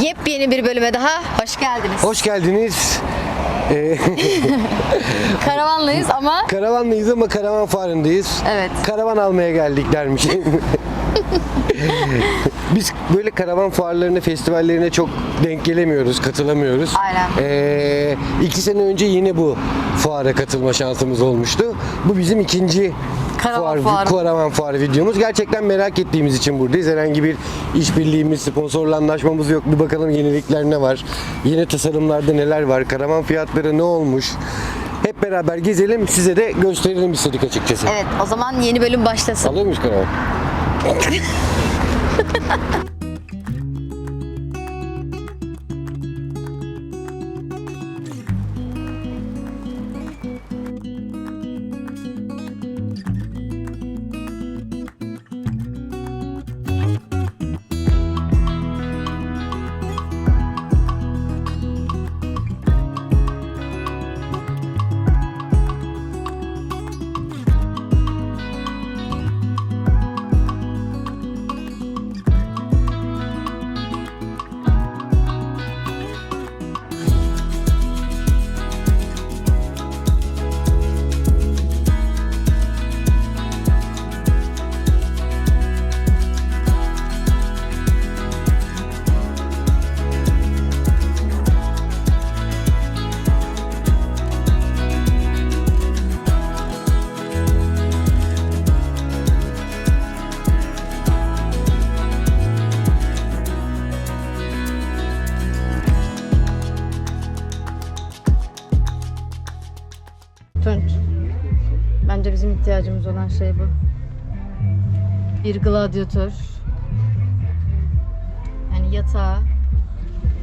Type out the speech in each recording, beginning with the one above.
Yepyeni bir bölüme daha hoş geldiniz. Hoş geldiniz. Ee, Karavanlıyız ama karavanlıyız ama karavan farındayız. Evet. Karavan almaya geldik dermiş. Biz böyle karavan fuarlarına, festivallerine çok denk gelemiyoruz, katılamıyoruz. Aynen. Ee, iki sene önce yine bu fuara katılma şansımız olmuştu. Bu bizim ikinci Karavan fuar, fuarı. karavan fuarı videomuz. Gerçekten merak ettiğimiz için buradayız. Herhangi bir işbirliğimiz, sponsorla anlaşmamız yok. Bir bakalım yenilikler ne var? Yeni tasarımlarda neler var? Karavan fiyatları ne olmuş? Hep beraber gezelim, size de gösterelim istedik açıkçası. evet o zaman yeni bölüm başlasın. Alıyor muyuz karavan? Tunç. Bence bizim ihtiyacımız olan şey bu. Bir gladyatör. Yani yatağı.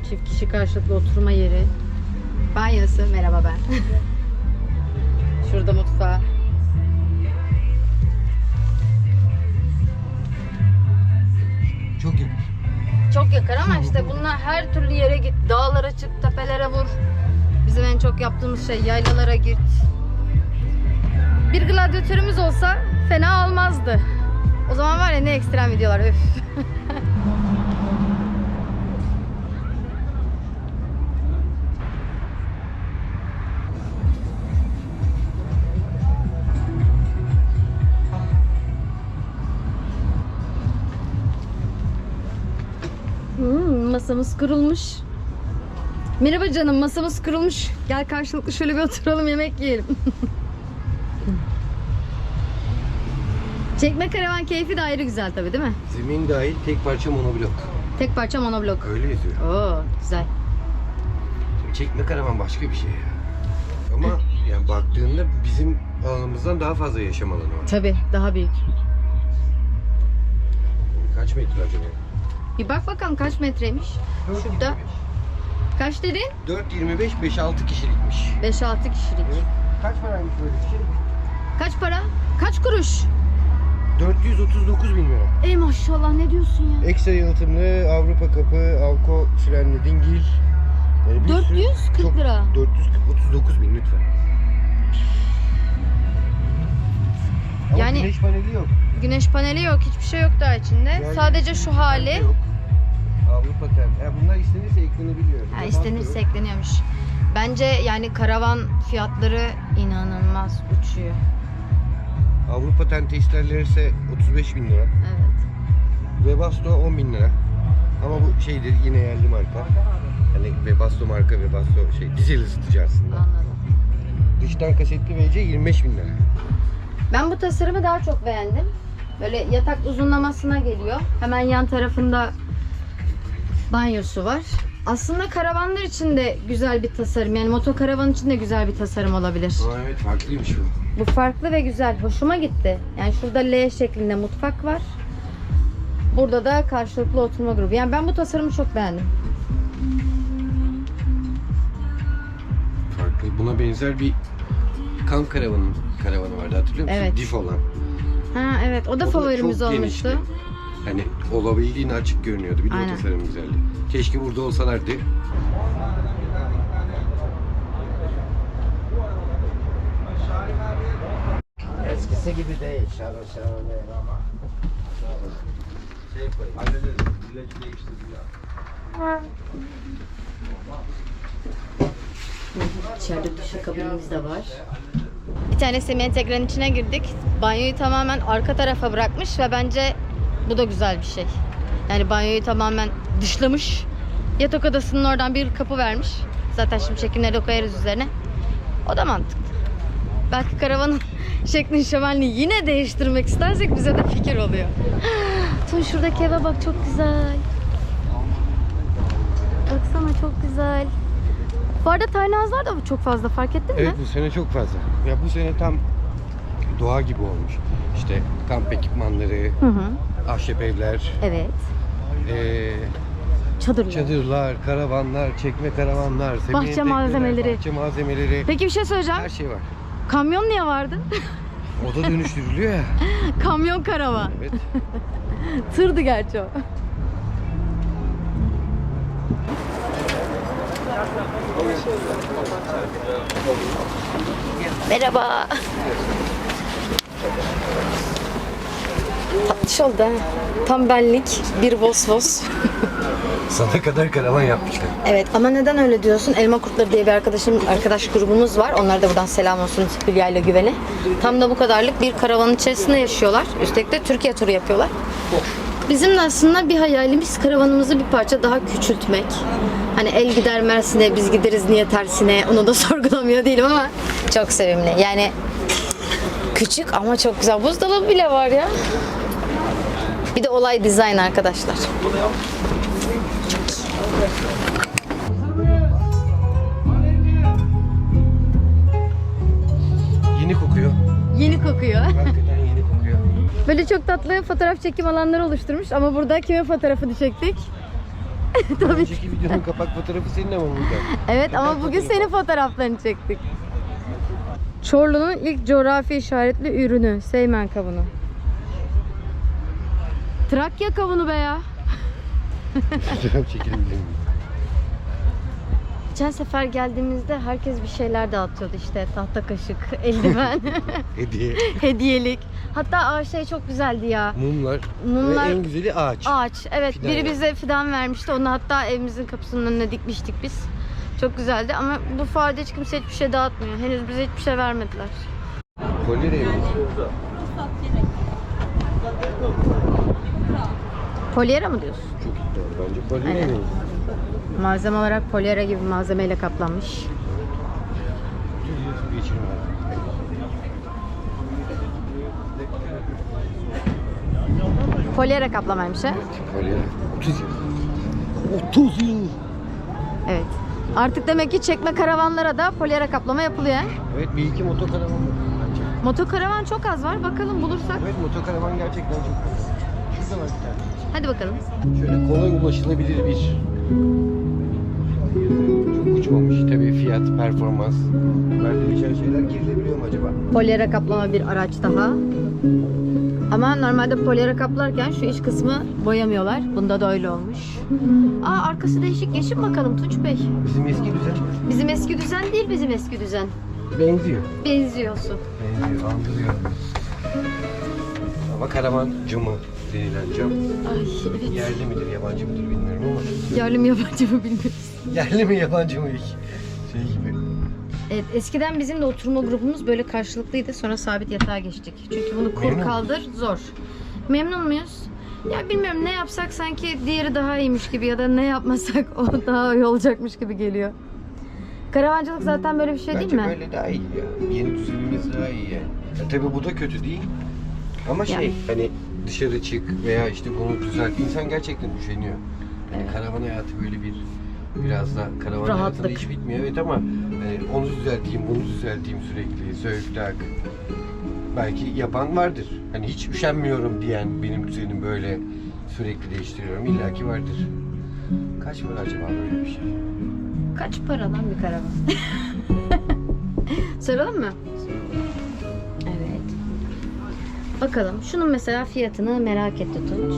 Çift kişi karşılıklı oturma yeri. Banyosu. Merhaba ben. Şurada mutfağı. Çok iyi. Çok yakın ama işte bunlar her türlü yere git. Dağlara çık, tepelere vur. Bizim en çok yaptığımız şey yaylalara git. Bir gladyatörümüz olsa fena olmazdı. O zaman var ya ne ekstrem videolar öf. Hmm, masamız kurulmuş. Merhaba canım masamız kurulmuş. Gel karşılıklı şöyle bir oturalım yemek yiyelim. Çekme karavan keyfi de ayrı güzel tabii değil mi? Zemin dahil tek parça monoblok. Tek parça monoblok. Öyle yazıyor. Oo güzel. Çekme karavan başka bir şey ya. Ama yani baktığında bizim alanımızdan daha fazla yaşam alanı var. Tabii daha büyük. Kaç metre acaba? Bir bak bakalım kaç metreymiş. Şurada. Kaç dedin? 4.25 5-6 kişilikmiş. 5-6 kişilik. Kaç paraymış böyle bir şey? Kaç para? Kaç kuruş? 439 bin lira. Ey maşallah ne diyorsun ya? Ekstra yalıtımlı Avrupa kapı, Avko frenli dingil. Yani bir sürü- 440 çok- lira. 439 bin lütfen. Ama Yani- güneş paneli yok. Güneş paneli yok, hiçbir şey yok daha içinde. Yani- Sadece şu hali. Yok. Avrupa ten. Ya bunlar istenirse eklenebiliyor. Bir de istenirse ekleniyormuş. Bence yani karavan fiyatları inanılmaz uçuyor. Avrupa ten testerleri ise 35 bin lira. Evet. Webasto 10 bin lira. Ama bu şeydir yine yerli marka. Hani Webasto marka Webasto şey dizel ısıtıcı aslında. Anladım. Dıştan kasetli VC 25 bin lira. Ben bu tasarımı daha çok beğendim. Böyle yatak uzunlamasına geliyor. Hemen yan tarafında banyosu var. Aslında karavanlar için de güzel bir tasarım. Yani motokaravan için de güzel bir tasarım olabilir. Aa, evet farklıymış bu. Bu farklı ve güzel. Hoşuma gitti. Yani şurada L şeklinde mutfak var. Burada da karşılıklı oturma grubu. Yani ben bu tasarımı çok beğendim. Farklı. Buna benzer bir kamp karavanı karavanı vardı hatırlıyor musun? Evet. Dif olan. Ha evet o da O da favorimiz çok olmuştu. genişti. Hani olabildiğini açık görünüyordu. Bir de Aynen. o tasarım güzeldi. Keşke burada olsalardı. Eskisi gibi değil. Şarıl şarıl değil ama. Şey koy. Hallederiz. İlacı değiştirdik ya. İçeride duşakabinimiz de var. Bir tane semi entegrenin içine girdik. Banyoyu tamamen arka tarafa bırakmış ve bence bu da güzel bir şey. Yani banyoyu tamamen dışlamış. Yatak odasının oradan bir kapı vermiş. Zaten şimdi çekimleri koyarız üzerine. O da mantıklı. Belki karavanın şeklini şemalini yine değiştirmek istersek bize de fikir oluyor. Tun şuradaki eve bak çok güzel. Baksana çok güzel. Bu arada house'lar da çok fazla fark ettin mi? Evet bu sene çok fazla. Ya bu sene tam doğa gibi olmuş. İşte kamp ekipmanları, Hı hı. Ahşap evler, Evet. eee, Çadırlar. çadırlar, karavanlar, çekme karavanlar, Bahçe malzemeleri. bahçe malzemeleri. Peki bir şey söyleyeceğim. Her şey var. Kamyon niye vardı? O da dönüştürülüyor ya. Kamyon karavan. Evet. Tırdı gerçi o. Merhaba. Tatlış oldu ha. Tam benlik bir vos vos. Sana kadar karavan yapmışlar. Evet ama neden öyle diyorsun? Elma Kurtları diye bir arkadaşım, arkadaş grubumuz var. Onlar da buradan selam olsun Hülya ile Güven'e. Tam da bu kadarlık bir karavanın içerisinde yaşıyorlar. Üstelik de Türkiye turu yapıyorlar. Bizim de aslında bir hayalimiz karavanımızı bir parça daha küçültmek. Hani el gider Mersin'e biz gideriz niye tersine onu da sorgulamıyor değilim ama çok sevimli. Yani küçük ama çok güzel. Buzdolabı bile var ya. Bir de olay dizayn arkadaşlar. Yeni kokuyor. Yeni kokuyor. Hakikaten yeni kokuyor. Böyle çok tatlı fotoğraf çekim alanları oluşturmuş ama burada kimin fotoğrafını çektik? Tabii ki. Önceki videonun kapak fotoğrafı senin ama burada. Evet ama bugün senin fotoğraflarını çektik. Çorlu'nun ilk coğrafi işaretli ürünü Seymen kavunu. Trakya kavunu be ya. Fotoğraf çekelim dedim. Geçen sefer geldiğimizde herkes bir şeyler dağıtıyordu işte tahta kaşık, eldiven, Hediye. hediyelik. Hatta aa, şey çok güzeldi ya. Mumlar. Mumlar- Ve en güzeli ağaç. Ağaç. Evet Fidan biri var. bize fidan vermişti. Onu hatta evimizin kapısının önüne dikmiştik biz. Çok güzeldi ama bu fuarda hiç kimse hiçbir şey dağıtmıyor. Henüz bize hiçbir şey vermediler. Kolye rengi. Polyera mı diyorsun? Çok iddialı bence. Kolye Aynen. Malzeme olarak polyera gibi malzemeyle kaplanmış. Polyera kaplamaymış ha? Kolye. 30 yıl. 30 yıl. Evet. Artık demek ki çekme karavanlara da polyera kaplama yapılıyor. ha? Evet bir iki motokaravan var bence. Motokaravan çok az var. Bakalım bulursak. Evet motokaravan gerçekten çok güzel. Şurada var bir tane. Hadi bakalım. Şöyle kolay ulaşılabilir bir çok uçmamış. Tabii fiyat, performans. Değişen şeyler girilebiliyor mu acaba? Polyera kaplama bir araç daha. Ama normalde polyera kaplarken şu iç kısmı boyamıyorlar. Bunda da öyle olmuş. Aa arkası değişik. Geçin bakalım Tunç Bey. Bizim eski düzen Bizim eski düzen değil bizim eski düzen. benziyor. Benziyorsun. Benziyor, andırıyor. Ama karavan camı denilen cam. Ay evet. Yerli midir, yabancı mıdır bilmiyorum ama. Yerli mi yabancı mı bilmiyoruz. Yerli mi, yabancı mı ilk? Şey gibi. Evet eskiden bizim de oturma grubumuz böyle karşılıklıydı. Sonra sabit yatağa geçtik. Çünkü bunu kur Memnun kaldır zor. Memnun muyuz? Ya bilmiyorum ne yapsak sanki diğeri daha iyiymiş gibi ya da ne yapmasak o daha iyi olacakmış gibi geliyor. Karavancılık zaten böyle bir şey Bence değil mi? böyle daha iyi ya. Yeni düzenimiz daha iyi ya. ya tabii bu da kötü değil. Ama şey Yani. hani dışarı çık veya işte bunu düzelt. İnsan gerçekten üşeniyor. Hani karavan hayatı böyle bir biraz da karavan hayatında Rahatlık. hiç bitmiyor evet ama hani onu düzelteyim, bunu düzelteyim sürekli, söğütlak. Belki yapan vardır. Hani hiç üşenmiyorum diyen benim düzenim böyle sürekli değiştiriyorum. İlla ki vardır. Kaç var acaba böyle bir şey? Kaç para lan bir karavan? Soralım mı? Bakalım. Şunun mesela fiyatını merak etti Tunç.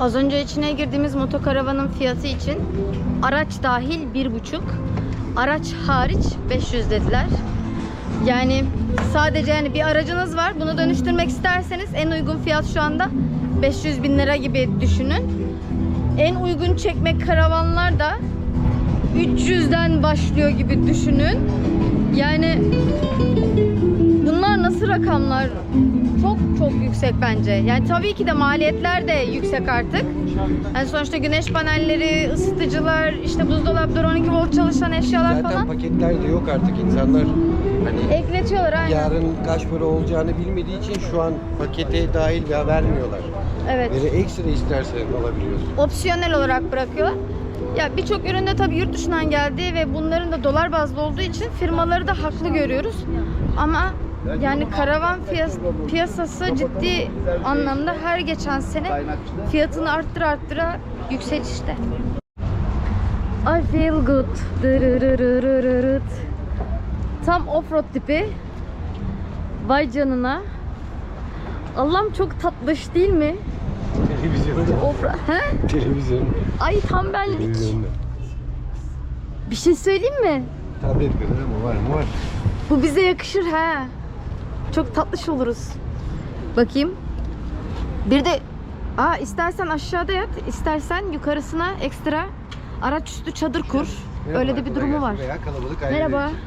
Az önce içine girdiğimiz motokaravanın fiyatı için araç dahil bir buçuk, araç hariç 500 dediler. Yani sadece yani bir aracınız var. Bunu dönüştürmek isterseniz en uygun fiyat şu anda 500 bin lira gibi düşünün. en uygun çekme karavanlar da 300'den başlıyor gibi düşünün. Yani bunlar nasıl rakamlar? Çok çok yüksek bence. Yani tabii ki de maliyetler de yüksek artık. Yani sonuçta güneş panelleri, ısıtıcılar, işte buzdolapları, 12 volt çalışan eşyalar Zaten falan paketler de yok artık insanlar. Hani ekletiyorlar aynen. yarın kaç para olacağını bilmediği için şu an pakete dahil ve vermiyorlar. Evet. Böyle ekstra istersen alabiliyorsun. opsiyonel olarak bırakıyorlar. Ya birçok üründe tabii yurt dışından geldi ve bunların da dolar bazlı olduğu için firmaları da haklı görüyoruz. Ama yani karavan fiyas- piyasası ciddi anlamda her geçen sene fiyatını arttıra arttıra yükselişte. I feel good. Tam offroad tipi. Vay canına. Allah'ım çok tatlış değil mi? Televizyonda. He? Televizyon. Ay tam benlik. Bir şey söyleyeyim mi? Tablet kadar ama var mı var. Bu bize yakışır ha. Çok tatlış oluruz. Bakayım. Bir de Aa istersen aşağıda yat, istersen yukarısına ekstra araç üstü çadır kur. Öyle de bir durumu var. Veya kalabalık Merhaba. için.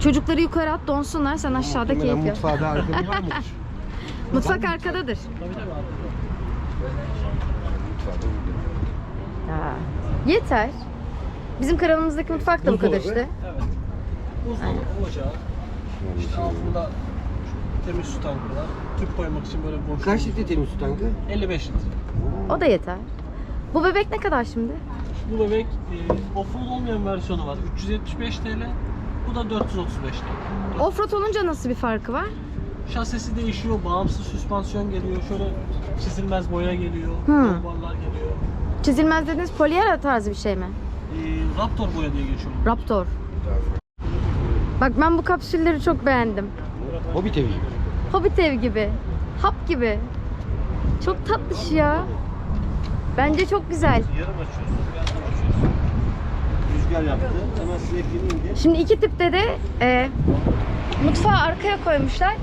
Çocukları yukarı at donsunlar sen aşağıda keyif yap. Mutfağı da arkada var? Mutfak arkadadır. Ha. Yeter. Bizim karavanımızdaki mutfak da bu kadar işte. Evet. Buzdolabı, ocağı, işte altında temiz su tankı var. Tüp koymak için böyle boş. Kaç litre temiz su tankı? 55 litre. O da yeter. Bu bebek ne kadar şimdi? Bu bebek e, offroad olmayan versiyonu var. 375 TL. Bu da 435 TL. Offroad olunca nasıl bir farkı var? Şasisi değişiyor, bağımsız süspansiyon geliyor. Şöyle çizilmez boya geliyor, Hı. duvarlar geliyor. Çizilmez dediğiniz polyera tarzı bir şey mi? E, Raptor boya diye geçiyor. Raptor. Bak ben bu kapsülleri çok beğendim. Hobbit evi gibi. Hobbit ev gibi. Hap gibi. Çok tatlış ya. Bence çok güzel. Yarım açıyorsun, yarım açıyorsun. Rüzgar yaptı. Hemen sinek indi. Şimdi iki tipte de e, mutfağı arkaya koymuşlar.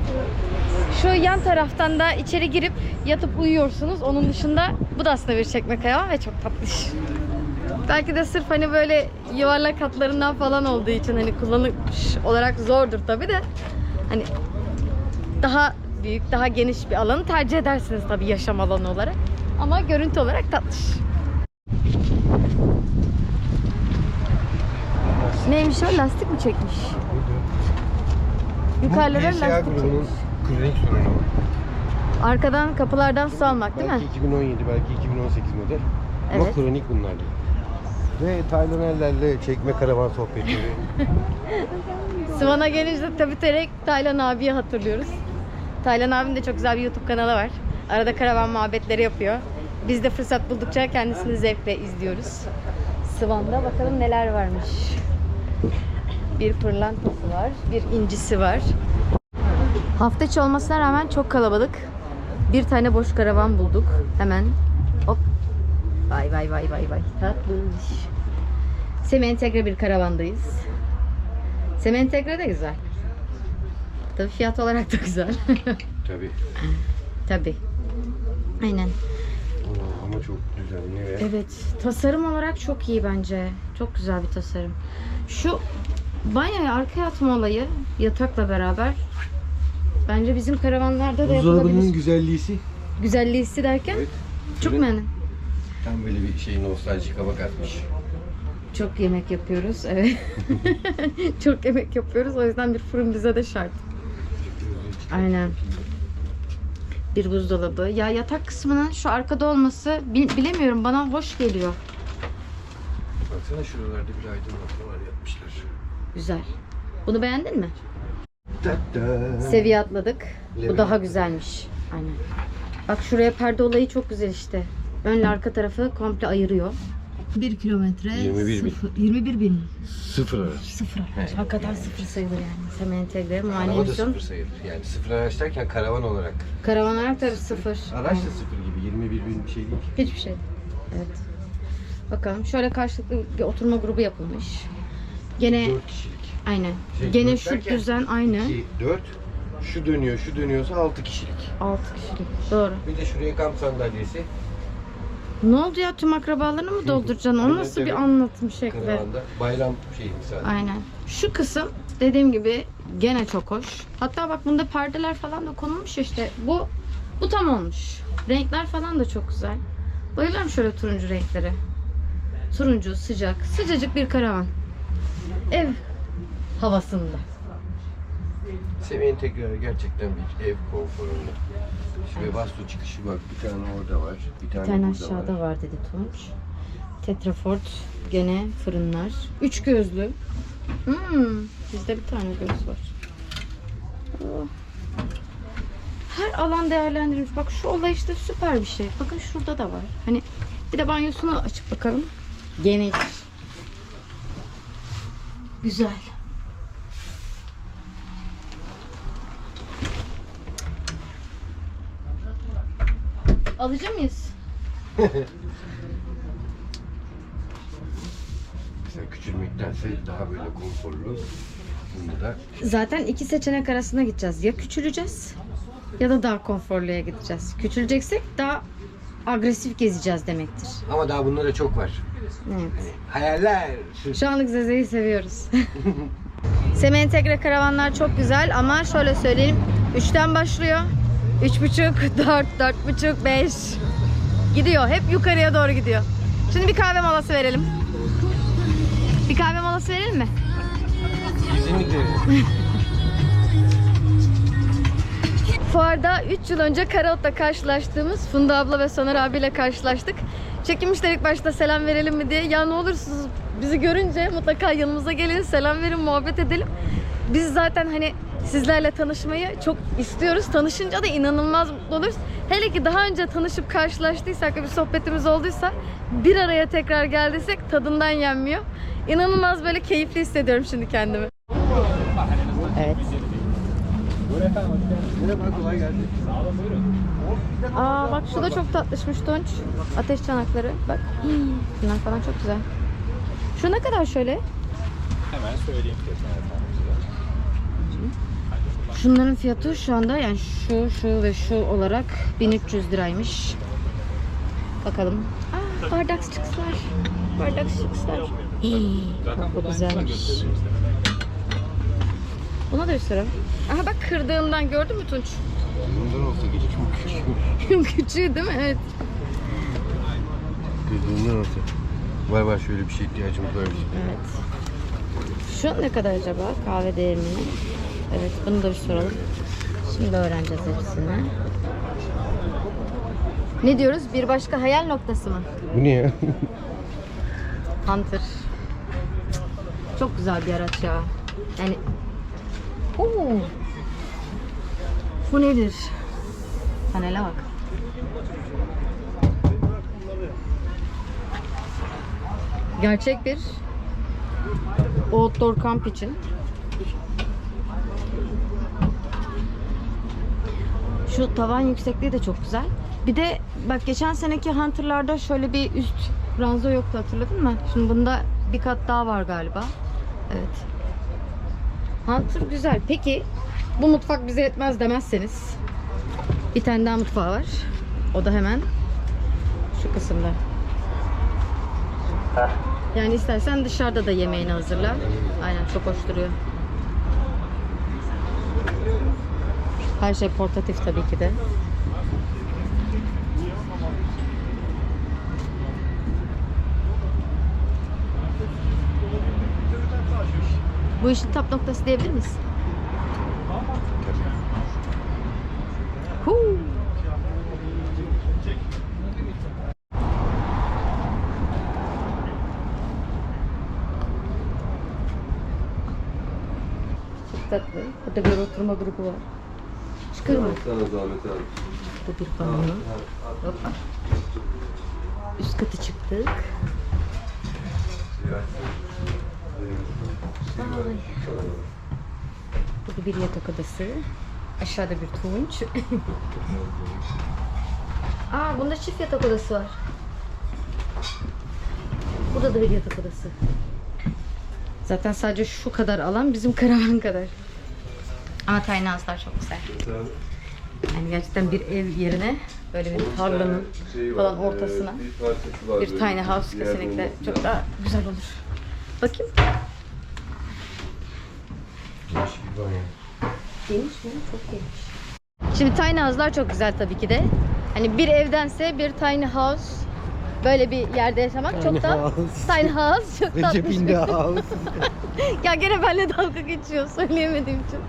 Şu yan taraftan da içeri girip yatıp uyuyorsunuz. Onun dışında bu da aslında bir çekme kaya ve çok tatlış. Belki de sırf hani böyle yuvarlak hatlarından falan olduğu için hani kullanış olarak zordur tabi de hani daha büyük, daha geniş bir alanı tercih edersiniz tabi yaşam alanı olarak. Ama görüntü olarak tatlış. Neymiş o? Lastik mi çekmiş? Yukarılara lastik çekmiş. kronik sorunu. Arkadan kapılardan su almak değil mi? Belki 2017, belki 2018 model. Ama Evet. kronik bunlar da. Ve Taylanerlerle çekme karavan sohbetleri. Sıvan'a gelince tabii direkt Taylan abiyi hatırlıyoruz. Taylan abinin de çok güzel bir YouTube kanalı var. Arada karavan muhabbetleri yapıyor. Biz de fırsat buldukça kendisini zevkle izliyoruz. Sıvan'da bakalım neler varmış. Bir pırlantası var, bir incisi var. Hafta içi olmasına rağmen çok kalabalık. Bir tane boş karavan bulduk. Hemen hop. Vay vay vay vay vay. Tatlış. Semi entegre bir karavandayız. Semi entegre de güzel. Tabii fiyat olarak da güzel. Tabii. Tabii. Aynen. Ama çok düzenli ve Evet. Tasarım olarak çok iyi bence. Çok güzel bir tasarım. Şu banyoya arkaya atma olayı yatakla beraber bence bizim karavanlarda da buzdolabının yapılabilir. güzelliği Güzelliği derken Evet. çok Şöyle beğendim. Tam böyle bir şey nostaljik hava katmış. Çok yemek yapıyoruz. Evet. çok yemek yapıyoruz. O yüzden bir fırın bize de şart. Aynen. Bir buzdolabı. Ya yatak kısmının şu arkada olması bil- bilemiyorum bana hoş geliyor. Baksana şuralarda bir aydınlatma var yapmışlar. Güzel. Bunu beğendin mi? Tatta. Seviye atladık. Bu Level daha güzelmiş. Aynen. Bak şuraya perde olayı çok güzel işte. Önle arka tarafı komple ayırıyor. 1 kilometre 21 bin. 21 bin. Sıfır araç. Sıfır araç. Hakikaten sıfır sayılır yani. Semi entegre, muayene Araba da emisyon. sıfır sayılır. Yani sıfır araç derken karavan olarak. Karavan olarak tabii sıfır. Araç da sıfır gibi. 21 bin bir şey değil. Hiçbir şey. Evet. Bakalım şöyle karşılıklı bir oturma grubu yapılmış. Gene 4 kişilik. aynen. Şey, Gene dört şu derken düzen aynı. 2, 4. Şu dönüyor, şu dönüyorsa 6 kişilik. 6 kişilik. Doğru. Bir de şuraya kamp sandalyesi. Ne oldu ya tüm akrabalarını mı dolduracaksın? O nasıl bir anlatım şekli? Karavanda bayram şeyi misal. Aynen. Şu kısım dediğim gibi gene çok hoş. Hatta bak bunda perdeler falan da konulmuş işte. Bu bu tam olmuş. Renkler falan da çok güzel. Bayılıyorum şöyle turuncu renklere. Turuncu, sıcak, sıcacık bir karavan. Ev havasında. Semih'in tekrar gerçekten bir ev konforunda. Şuraya vastu çıkışı bak bir tane orada var. Bir tane, Bir tane burada aşağıda var. var dedi Tunç. Tetrafort gene fırınlar. Üç gözlü. Hmm, bizde bir tane göz var. Oh. Her alan değerlendirilmiş. Bak şu olay işte süper bir şey. Bakın şurada da var. Hani bir de banyosunu açıp bakalım. Geniş. Güzel. Alıcı mıyız? Mesela küçülmektense daha böyle konforlu. Bunu da Zaten iki seçenek arasında gideceğiz. Ya küçüleceğiz ya da daha konforluya gideceğiz. Küçüleceksek daha agresif gezeceğiz demektir. ama daha bunlara çok var. Evet. Hayaller. Şu anlık Zeze'yi seviyoruz. Semi Entegre karavanlar çok güzel ama şöyle söyleyeyim. 3'ten başlıyor. 3.5, 4, 4.5, 5. Gidiyor. Hep yukarıya doğru gidiyor. Şimdi bir kahve molası verelim. Bir kahve molası verelim mi? Kesinlikle. Fuarda 3 yıl önce Karaot'ta karşılaştığımız Funda abla ve Soner abiyle karşılaştık. Çekinmişler ilk başta selam verelim mi diye. Ya ne olursunuz bizi görünce mutlaka yanımıza gelin, selam verin, muhabbet edelim. Biz zaten hani sizlerle tanışmayı çok istiyoruz. Tanışınca da inanılmaz mutlu oluruz. Hele ki daha önce tanışıp karşılaştıysak ve bir sohbetimiz olduysa bir araya tekrar geldiysek tadından yenmiyor. İnanılmaz böyle keyifli hissediyorum şimdi kendimi. Evet. Aa bak şu da çok tatlışmış Tunç. Ateş çanakları. Bak. Bunlar falan çok güzel. Şu ne kadar şöyle? Hemen söyleyeyim. Şunların fiyatı şu anda yani şu, şu ve şu olarak 1300 liraymış. Bakalım. Aa, bardak çıkslar. Bardak. Hii, bak bu güzelmiş. Buna da üst lira. Aha bak kırdığından gördün mü Tunç? Bundan olsa geç çok küçük. Küçüğü değil mi? Evet. Bundan olsa. Var var şöyle bir şey ihtiyacımız var. Evet. Şu ne kadar acaba kahve değerini? Evet bunu da bir soralım. Şimdi öğreneceğiz hepsini. Ne diyoruz? Bir başka hayal noktası mı? Bu ne ya? Hunter. Çok güzel bir araç ya. Yani Oo. Bu nedir? Panele bak. Gerçek bir outdoor kamp için. Şu tavan yüksekliği de çok güzel. Bir de bak geçen seneki Hunter'larda şöyle bir üst ranza yoktu hatırladın mı? Şimdi bunda bir kat daha var galiba. Evet. Hunter güzel. Peki bu mutfak bize yetmez demezseniz bir tane daha mutfağı var. O da hemen şu kısımda. Yani istersen dışarıda da yemeğini hazırla. Aynen çok hoş duruyor. Her şey portatif tabii ki de. Bu işin tap noktası diyebilir miyiz? Huu. Çok tatlı. Burada bir oturma grubu var. Çıkarma. Sana zahmet abi. Bu bir banyo. Hoppa. Üst katı çıktık. Burada bir yatak odası. Aşağıda bir tunç. Aa bunda çift yatak odası var. Burada da bir yatak odası. Zaten sadece şu kadar alan bizim karavan kadar. Ama tiny house'lar çok güzel. Yani gerçekten bir ev yerine Böyle bir tarlanın falan ortasına bir tiny house kesinlikle çok daha güzel olur. Bakayım. Geniş mi? Çok geniş. Şimdi tiny house'lar çok güzel tabii ki de. Hani bir evdense bir tiny house böyle bir yerde yaşamak çok da tiny house çok tatlı. Recep şey. house. Ya gene benimle dalga geçiyor söyleyemediğim için.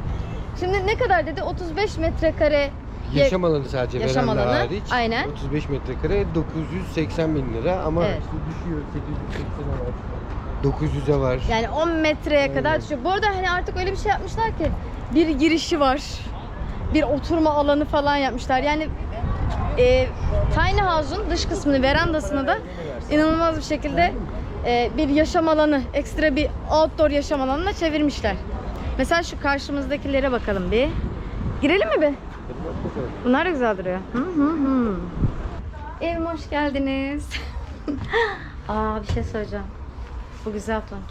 Şimdi ne kadar dedi? 35 metrekare Yaşam alanı sadece Yaşam veranda alanı, hariç. aynen. 35 metrekare 980 bin lira ama Evet. işte düşüyor 880'e var. 900'e var. Yani 10 metreye kadar düşüyor. Bu arada hani artık öyle bir şey yapmışlar ki bir girişi var. Bir oturma alanı falan yapmışlar. Yani e, tiny house'un dış kısmını, verandasını da inanılmaz bir şekilde e, bir yaşam alanı, ekstra bir outdoor yaşam alanına çevirmişler. Mesela şu karşımızdakilere bakalım bir. Girelim mi bir? Bunlar da güzel duruyor. Hı hı hı. Evime hoş geldiniz. Aa bir şey söyleyeceğim. Bu güzel tonç.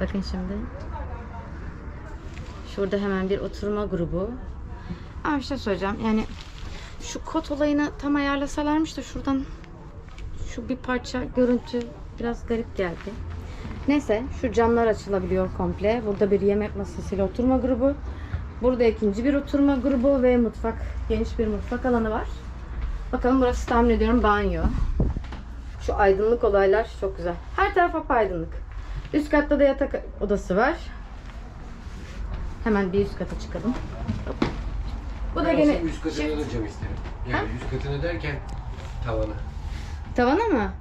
Bakın şimdi. Şurada hemen bir oturma grubu. Aa bir şey söyleyeceğim. Yani şu kot olayını tam ayarlasalarmış da şuradan şu bir parça görüntü biraz garip geldi. Neyse şu camlar açılabiliyor komple. Burada bir yemek masasıyla oturma grubu. Burada ikinci bir oturma grubu ve mutfak, geniş bir mutfak alanı var. Bakalım burası tahmin ediyorum banyo. Şu aydınlık olaylar çok güzel. Her taraf aydınlık. Üst katta da yatak odası var. Hemen bir üst kata çıkalım. Bu da gene üst da cam isterim. Yani üst katına derken tavana. tavana mı?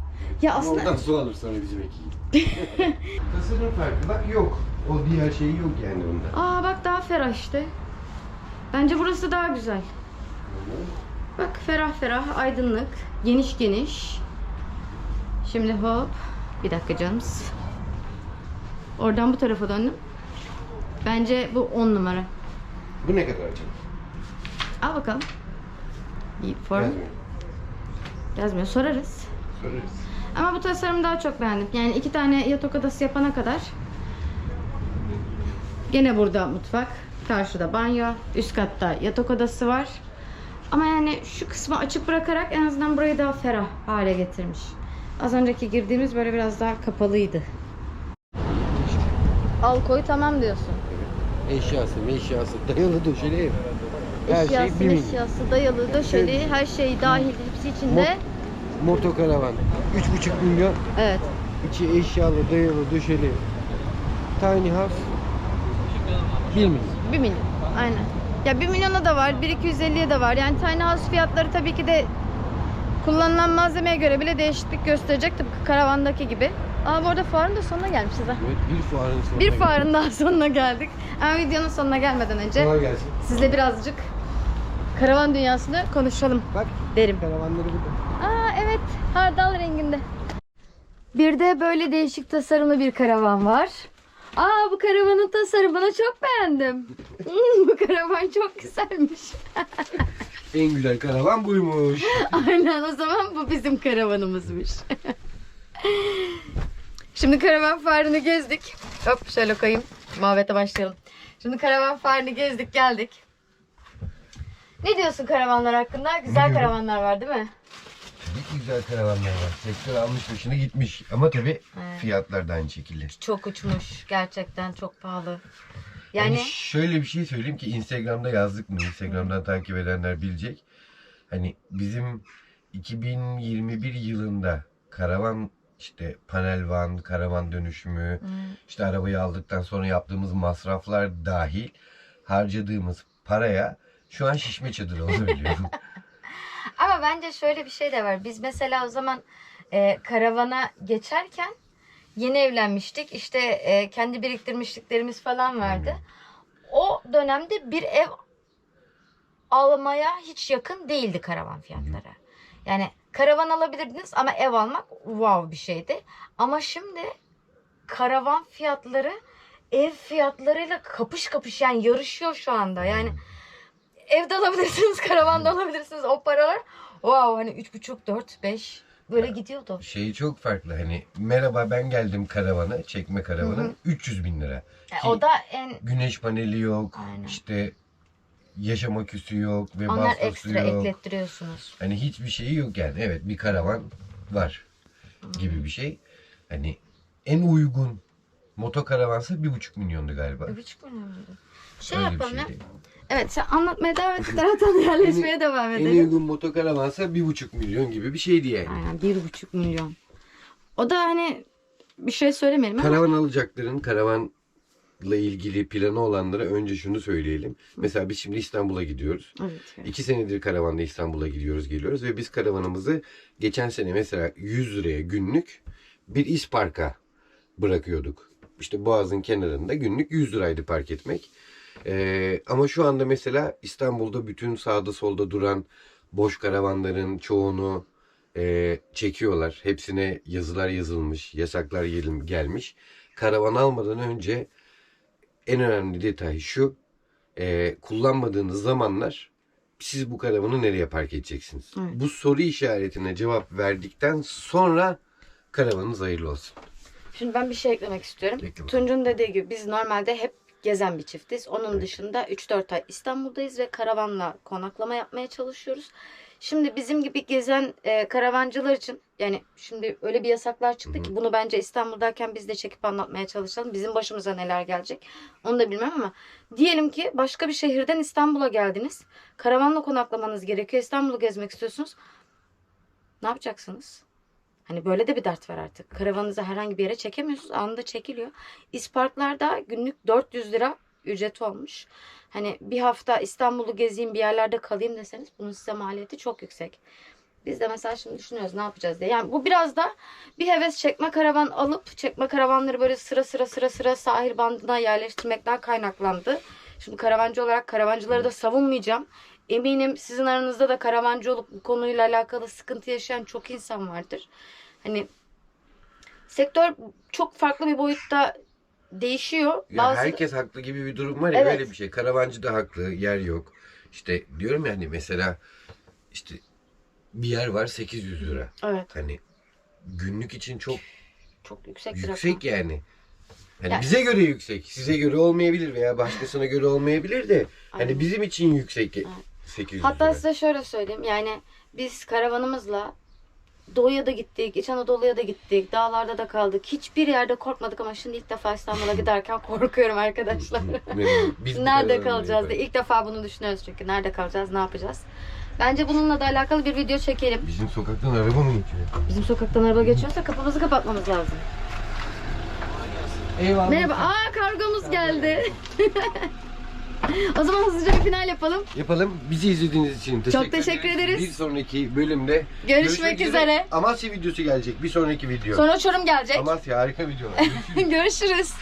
Ya aslında Oradan su alır sonra bizim ekip. Tasarım farkı bak yok. O diğer şey yok yani onda. Aa bak daha ferah işte. Bence burası daha güzel. Bak ferah ferah, aydınlık, geniş geniş. Şimdi hop. Bir dakika canımız. Oradan bu tarafa döndüm. Bence bu 10 numara. Bu ne kadar canım? Al bakalım. Bir form. Yazmıyor. Yazmıyor. Sorarız. Sorarız. Ama bu tasarımı daha çok beğendim. Yani iki tane yatak odası yapana kadar. Gene burada mutfak. Karşıda banyo. Üst katta yatak odası var. Ama yani şu kısmı açık bırakarak en azından burayı daha ferah hale getirmiş. Az önceki girdiğimiz böyle biraz daha kapalıydı. Al koy tamam diyorsun. Eşyası, meşyası, dayalı döşeli ev. Her Eşyası, şey bir meşyası, dayalı, döşeli, her şey dahil hepsi içinde. Motokaravan. 3,5 milyon. Evet. İçi eşyalı, dayalı, döşeli. Tiny house. 1 milyon. 1 milyon. Aynen. Ya 1 milyona da var, 1-250'ye de var. Yani tiny house fiyatları tabii ki de kullanılan malzemeye göre bile değişiklik gösterecek. Tıpkı karavandaki gibi. Aa bu arada fuarın da sonuna gelmişiz ha. Evet, bir fuarın sonuna Bir geldik. fuarın daha sonuna geldik. Ama videonun sonuna gelmeden önce Kolay gelsin. sizle birazcık karavan dünyasını konuşalım Bak derim. karavanları burada. Evet hardal renginde. Bir de böyle değişik tasarımlı bir karavan var. Aa bu karavanın tasarımını çok beğendim. Hmm, bu karavan çok güzelmiş. En güzel karavan buymuş. Aynen o zaman bu bizim karavanımızmış. Şimdi karavan farını gezdik. Hop şöyle koyayım. Muhabbete başlayalım. Şimdi karavan farını gezdik geldik. Ne diyorsun karavanlar hakkında? Güzel karavanlar var değil mi? Ki güzel karavanlar var. Sektör almış başını gitmiş. Ama tabii Evet. fiyatlar da aynı şekilde. Çok uçmuş. Gerçekten çok pahalı. Yani Yani şöyle bir şey söyleyeyim ki Instagram'da yazdık mı? Instagram'dan takip edenler bilecek. Hani bizim 2021 yılında karavan işte panel van, karavan dönüşümü, Hmm. işte arabayı aldıktan sonra yaptığımız masraflar dahil harcadığımız paraya şu an şişme çadır olabiliyorum. Ama bence şöyle bir şey de var. Biz mesela o zaman e, karavana geçerken yeni evlenmiştik. İşte e, kendi biriktirmişliklerimiz falan vardı. O dönemde bir ev almaya hiç yakın değildi karavan fiyatları. Yani karavan alabilirdiniz ama ev almak wow bir şeydi. Ama şimdi karavan fiyatları ev fiyatlarıyla kapış kapış yani yarışıyor şu anda. Yani evde alabilirsiniz, karavanda alabilirsiniz o paralar. Wow hani 3,5, 4, 5 böyle gidiyordu. Şey çok farklı hani merhaba ben geldim karavana, çekme karavana 300 bin lira. E, o da en Güneş paneli yok, Aynen. işte yaşam aküsü yok ve Onlar bastosu ekstra yok. eklettiriyorsunuz. Hani hiçbir şeyi yok yani. Evet bir karavan var gibi bir şey. Hani en uygun motokaravansa bir buçuk milyondu galiba. Bir buçuk milyon muydu? Şey Öyle bir yapalım ya. şeydi. Evet sen anlatmaya devam et. Taraftan yerleşmeye devam En edelim. uygun motokaravansa bir buçuk milyon gibi bir şeydi yani. Aynen bir buçuk milyon. O da hani bir şey söylemeyelim ama Karavan alacakların karavanla ilgili planı olanlara önce şunu söyleyelim. Mesela biz şimdi İstanbul'a gidiyoruz. Evet, evet. İki senedir karavanda İstanbul'a gidiyoruz geliyoruz ve biz karavanımızı geçen sene mesela 100 liraya günlük bir isparka bırakıyorduk. İşte Boğaz'ın kenarında günlük 100 liraydı park etmek. Ee, ama şu anda mesela İstanbul'da bütün sağda solda duran boş karavanların çoğunu e, çekiyorlar. Hepsine yazılar yazılmış, yasaklar gel- gelmiş. Karavan almadan önce en önemli detay şu. e, kullanmadığınız zamanlar siz bu karavanı nereye park edeceksiniz? Evet. Bu soru işaretine cevap verdikten sonra karavanınız hayırlı olsun. Şimdi ben bir şey eklemek istiyorum. Ekle bakalım. Tunç'un dediği gibi biz normalde hep gezen bir çiftiz. Onun dışında 3-4 ay İstanbul'dayız ve karavanla konaklama yapmaya çalışıyoruz. Şimdi bizim gibi gezen e, karavancılar için yani şimdi öyle bir yasaklar çıktı ki bunu bence İstanbul'dayken biz de çekip anlatmaya çalışalım. Bizim başımıza neler gelecek onu da bilmem ama diyelim ki başka bir şehirden İstanbul'a geldiniz. Karavanla konaklamanız gerekiyor. İstanbul'u gezmek istiyorsunuz. Ne yapacaksınız? Hani böyle de bir dert var artık. Karavanınızı herhangi bir yere çekemiyorsunuz. Anında çekiliyor. İsparklarda günlük 400 lira ücret olmuş. Hani bir hafta İstanbul'u gezeyim bir yerlerde kalayım deseniz bunun size maliyeti çok yüksek. Biz de mesela şimdi düşünüyoruz ne yapacağız diye. Yani bu biraz da bir heves çekme karavan alıp çekme karavanları böyle sıra sıra sıra sıra sahil bandına yerleştirmekten kaynaklandı. Şimdi karavancı olarak karavancıları da savunmayacağım. Eminim sizin aranızda da karavancı olup bu konuyla alakalı sıkıntı yaşayan çok insan vardır. Hani sektör çok farklı bir boyutta değişiyor. Ya Bazı herkes haklı gibi bir durum var ya Evet. öyle bir şey. Karavancı da haklı, yer yok. İşte diyorum yani mesela işte bir yer var 800 lira. evet Hani günlük için çok çok yüksek bir yüksek rakam. yani. Hani Yani- bize göre yüksek, size göre olmayabilir veya başkasına göre olmayabilir de hani Aynen. bizim için yüksek 800 Hatta lira. size şöyle söyleyeyim. Yani biz karavanımızla Doğu'ya da gittik, İç Anadolu'ya da gittik, dağlarda da kaldık. Hiçbir yerde korkmadık ama şimdi ilk defa İstanbul'a giderken korkuyorum arkadaşlar. Biz Nerede kalacağız diye. İlk defa bunu düşünüyoruz çünkü. Nerede kalacağız, ne yapacağız? Bence bununla da alakalı bir video çekelim. Bizim sokaktan araba mı geçiyor? Bizim sokaktan araba geçiyorsa kapımızı kapatmamız lazım. Eyvallah. Merhaba. Aa kargomuz geldi. o zaman hızlıca bir final yapalım. Yapalım. Bizi izlediğiniz için teşekkür teşekkür ederiz. Bir sonraki bölümde Görüşmek üzere. Amasya videosu gelecek. Bir sonraki video. Sonra Çorum gelecek. Amasya harika video. Görüşürüz.